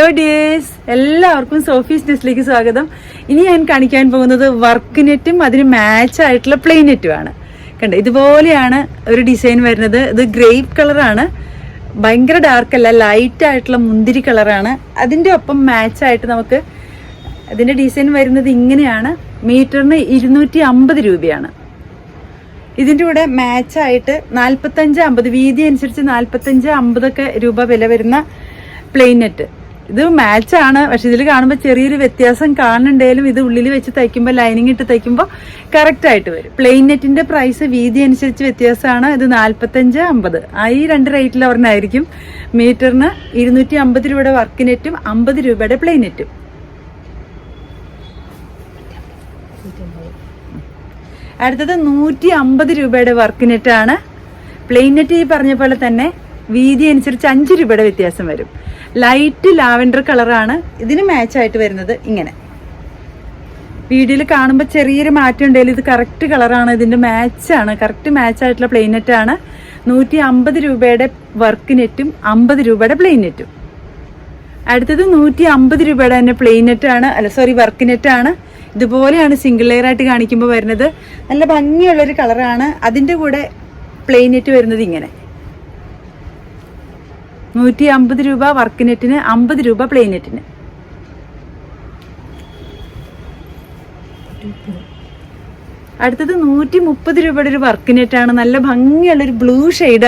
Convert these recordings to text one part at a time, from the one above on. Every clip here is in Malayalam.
ഹലോ ഡിയേഴ്സ് എല്ലാവർക്കും സോഫീസ് ഡിസ്ലേക്ക് സ്വാഗതം. ഇനി ഞാൻ കാണിക്കാൻ പോകുന്നത് വർക്ക് നെറ്റും അതിന് മാച്ച് ആയിട്ടുള്ള പ്ലെയിൻ നെറ്റും ആണ്. കണ്ടോ ഇതുപോലെയാണ് ഒരു ഡിസൈൻ വരുന്നത്. ഇത് ഗ്രേപ്പ് കളറാണ് ഭയങ്കര ഡാർക്ക് അല്ല ലൈറ്റ് ആയിട്ടുള്ള മുന്തിരി കളറാണ് അതിന്റെ ഒപ്പം മാച്ചായിട്ട് നമുക്ക് അതിന്റെ ഡിസൈൻ വരുന്നത് ഇങ്ങനെയാണ്. മീറ്ററിന് ഇരുന്നൂറ്റി അമ്പത് രൂപയാണ്. ഇതിന്റെ കൂടെ മാച്ചായിട്ട് നാൽപ്പത്തഞ്ച് അമ്പത് വീതി അനുസരിച്ച് നാൽപ്പത്തഞ്ച് അമ്പതൊക്കെ രൂപ വില വരുന്ന പ്ലെയിൻ നെറ്റ് ഇത് ആണ്. പക്ഷെ ഇതിൽ കാണുമ്പോൾ ചെറിയൊരു വ്യത്യാസം കാണുന്നുണ്ടെങ്കിലും ഇത് ഉള്ളിൽ വെച്ച് തയ്ക്കുമ്പോൾ ലൈനിങ് ഇട്ട് തയ്ക്കുമ്പോൾ കറക്റ്റ് ആയിട്ട് വരും. പ്ലെയിൻ നെറ്റിന്റെ പ്രൈസ് വീതി അനുസരിച്ച് വ്യത്യാസമാണ്. ഇത് നാൽപ്പത്തഞ്ച് അമ്പത്. ഈ രണ്ട് റേറ്റിൽ ഒരെണ്ണമായിരിക്കും മീറ്ററിന് ഇരുന്നൂറ്റി അമ്പത് രൂപയുടെ വർക്ക് നെറ്റും അമ്പത് രൂപയുടെ പ്ലെയിൻ നെറ്റും അടുത്തത് നൂറ്റി അമ്പത് രൂപയുടെ വർക്ക് നെറ്റാണ് പ്ലെയിൻ നെറ്റ് ഈ പറഞ്ഞ പോലെ തന്നെ വീതി അനുസരിച്ച് അഞ്ച് രൂപയുടെ വ്യത്യാസം വരും. ലൈറ്റ് ലാവൻഡർ കളറാണ് ഇതിന് മാച്ച് ആയിട്ട് വരുന്നത് ഇങ്ങനെ. വീഡിയോയിൽ കാണുമ്പോൾ ചെറിയൊരു മാറ്റം ഉണ്ടെങ്കിലും ഇത് കറക്റ്റ് കളറാണ് ഇതിന്റെ മാച്ചാണ് കറക്റ്റ് മാച്ച് ആയിട്ടുള്ള പ്ലെയിൻ നെറ്റാണ് നൂറ്റി അമ്പത് രൂപയുടെ വർക്ക് നെറ്റും അമ്പത് രൂപയുടെ പ്ലെയിൻ നെറ്റും അടുത്തത് നൂറ്റി അമ്പത് രൂപയുടെ തന്നെ പ്ലെയിൻ നെറ്റാണ് അല്ല സോറി വർക്ക് നെറ്റാണ് ഇതുപോലെയാണ് സിംഗിൾ ലെയർ ആയിട്ട് കാണിക്കുമ്പോൾ വരുന്നത്. നല്ല ഭംഗിയുള്ളൊരു കളറാണ് അതിന്റെ കൂടെ പ്ലെയിൻ നെറ്റ് വരുന്നത് ഇങ്ങനെ. നൂറ്റി അമ്പത് രൂപ വർക്ക് നെറ്റിന് അമ്പത് രൂപ പ്ലെയിൻ നെറ്റിന് അടുത്തത് നൂറ്റി മുപ്പത് രൂപയുടെ ഒരു വർക്ക് നെറ്റാണ് നല്ല ഭംഗിയുള്ള ഒരു ബ്ലൂ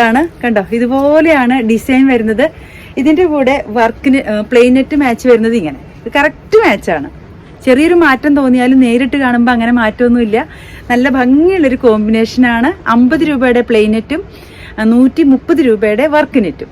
ആണ് കണ്ടോ? ഇതുപോലെയാണ് ഡിസൈൻ വരുന്നത്. ഇതിന്റെ കൂടെ വർക്കിന് പ്ലെയിൻ നെറ്റ് മാച്ച് വരുന്നത് ഇങ്ങനെ. ഇത് കറക്റ്റ് മാച്ചാണ്. ചെറിയൊരു മാറ്റം തോന്നിയാലും നേരിട്ട് കാണുമ്പോൾ അങ്ങനെ മാറ്റമൊന്നുമില്ല. നല്ല ഭംഗിയുള്ളൊരു കോമ്പിനേഷനാണ് അമ്പത് രൂപയുടെ പ്ലെയിൻ നെറ്റും നൂറ്റി മുപ്പത് രൂപയുടെ വർക്ക് നെറ്റും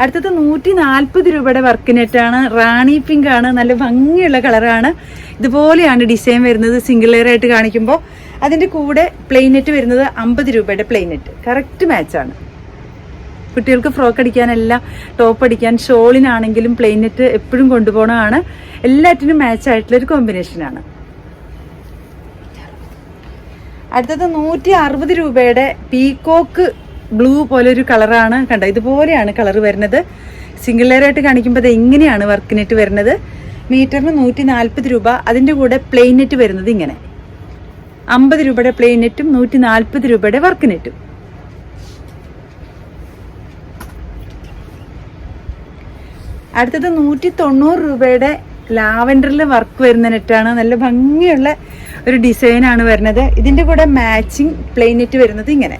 അടുത്തത് നൂറ്റി നാൽപ്പത് രൂപയുടെ വർക്കിനെറ്റാണ് റാണി പിങ്ക് ആണ്. നല്ല ഭംഗിയുള്ള കളറാണ് ഇതുപോലെയാണ് ഡിസൈൻ വരുന്നത്. സിംഗിൾ ലെയർ ആയിട്ട് കാണിക്കുമ്പോൾ അതിന്റെ കൂടെ പ്ലെയിനെറ്റ് വരുന്നത് അമ്പത് രൂപയുടെ പ്ലെയിനെറ്റ് കറക്റ്റ് മാച്ചാണ് കുട്ടികൾക്ക് ഫ്രോക്ക് അടിക്കാനെല്ലാം ടോപ്പ് അടിക്കാൻ ഷോളിനാണെങ്കിലും പ്ലെയിനെറ്റ് എപ്പോഴും കൊണ്ടുപോകണമാണ് എല്ലാറ്റിനും മാച്ച് ആയിട്ടുള്ള ഒരു കോമ്പിനേഷനാണ് അടുത്തത് നൂറ്റി അറുപത് രൂപയുടെ പീകോക്ക് ബ്ലൂ പോലെ ഒരു കളറാണ്. കണ്ട ഇതുപോലെയാണ് കളർ വരുന്നത്. സിംഗിൾ ലെയർ ആയിട്ട് കാണിക്കുമ്പോൾ അത് എങ്ങനെയാണ് വർക്ക് നെറ്റ് വരുന്നത്. മീറ്ററിന് നൂറ്റി നാൽപ്പത് രൂപ. അതിന്റെ കൂടെ പ്ലെയിൻ നെറ്റ് വരുന്നത് ഇങ്ങനെ. അമ്പത് രൂപയുടെ പ്ലെയിൻ നെറ്റും നൂറ്റി നാൽപ്പത് രൂപയുടെ വർക്ക് നെറ്റും അടുത്തത് നൂറ്റി തൊണ്ണൂറ് രൂപയുടെ ലാവൻഡറിൽ വർക്ക് വരുന്ന നെറ്റാണ്. നല്ല ഭംഗിയുള്ള ഒരു ഡിസൈനാണ് വരുന്നത്. ഇതിന്റെ കൂടെ മാച്ചിങ് പ്ലെയിൻ നെറ്റ് വരുന്നത് ഇങ്ങനെ.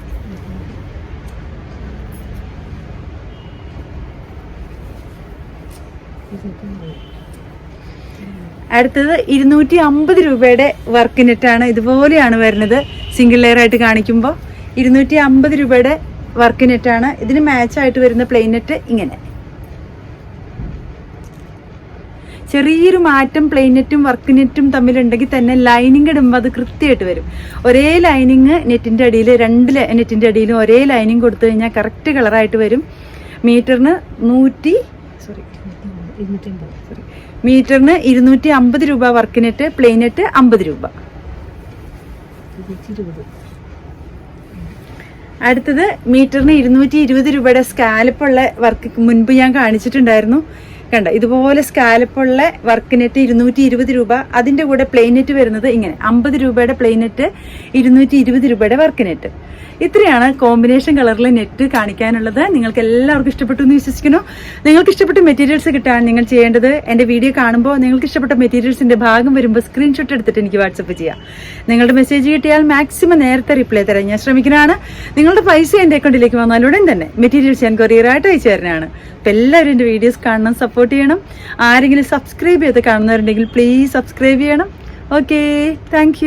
അടുത്തത് ഇരുന്നൂറ്റി അമ്പത് രൂപയുടെ വർക്ക് നെറ്റാണ് ഇതുപോലെയാണ് വരുന്നത്. സിംഗിൾ ലെയർ ആയിട്ട് കാണിക്കുമ്പോൾ ഇരുന്നൂറ്റി അമ്പത് രൂപയുടെ വർക്ക് നെറ്റാണ് ഇതിന് മാച്ചായിട്ട് വരുന്ന പ്ലെയിൻ നെറ്റ് ഇങ്ങനെ. ചെറിയൊരു മാറ്റം പ്ലെയിൻ നെറ്റും വർക്ക് നെറ്റും തമ്മിലുണ്ടെങ്കിൽ തന്നെ ലൈനിങ് ഇടുമ്പോൾ അത് കൃത്യമായിട്ട് വരും. ഒരേ ലൈനിങ് നെറ്റിന്റെ അടിയിൽ രണ്ട് നെറ്റിന്റെ അടിയിലും ഒരേ ലൈനിങ് കൊടുത്തു കഴിഞ്ഞാൽ കറക്റ്റ് കളറായിട്ട് വരും. മീറ്ററിന് നൂറ്റി സോറി മീറ്ററിന് ഇരുന്നൂറ്റി അമ്പത് രൂപ വർക്കിനിട്ട് പ്ലെയിനിട്ട് അമ്പത് രൂപ. അടുത്തത് മീറ്ററിന് ഇരുന്നൂറ്റി ഇരുപത് രൂപയുടെ സ്കാലപ്പുള്ള വർക്ക് മുൻപ് ഞാൻ കാണിച്ചിട്ടുണ്ടായിരുന്നു. കണ്ട ഇതുപോലെ സ്കാലപ്പുള്ള വർക്ക് നെറ്റ് ഇരുന്നൂറ്റി ഇരുപത് രൂപ. അതിന്റെ കൂടെ പ്ലെയിൻ നെറ്റ് വരുന്നത് ഇങ്ങനെ അമ്പത് രൂപയുടെ പ്ലെയിൻ നെറ്റ് ഇരുന്നൂറ്റി ഇരുപത് രൂപയുടെ വർക്ക് നെറ്റ് ഇത്രയാണ് കോമ്പിനേഷൻ കളറിൽ നെറ്റ് കാണിക്കാനുള്ളത്. നിങ്ങൾക്ക് എല്ലാവർക്കും ഇഷ്ടപ്പെട്ടു എന്ന് വിശ്വസിക്കുന്നു. നിങ്ങൾക്ക് ഇഷ്ടപ്പെട്ട മെറ്റീരിയൽസ് കിട്ടാൻ നിങ്ങൾ ചെയ്യേണ്ടത് എന്റെ വീഡിയോ കാണുമ്പോൾ നിങ്ങൾക്ക് ഇഷ്ടപ്പെട്ട മെറ്റീരിയൽസിന്റെ ഭാഗം വരുമ്പോൾ സ്ക്രീൻഷോട്ട് എടുത്തിട്ട് എനിക്ക് വാട്സപ്പ് ചെയ്യാം. നിങ്ങളുടെ മെസ്സേജ് കിട്ടിയാൽ മാക്സിമം നേരത്തെ റിപ്ലൈ തരാൻ ഞാൻ ശ്രമിക്കുന്നതാണ്. നിങ്ങളുടെ പൈസ എന്റെ അക്കൗണ്ടിലേക്ക് വന്നാലുടൻ തന്നെ മെറ്റീരിയൽസ് ഞാൻ കൊറിയറായിട്ട് അയച്ചു തരുന്നതാണ്. അപ്പം എല്ലാവരും എന്റെ വീഡിയോസ് കാണണം സപ്പോർട്ട് ചെയ്യണം. ആരെങ്കിലും സബ്സ്ക്രൈബ് ചെയ്ത് കാണുന്നവരുണ്ടെങ്കിൽ പ്ലീസ് സബ്സ്ക്രൈബ് ചെയ്യണം. Okay thank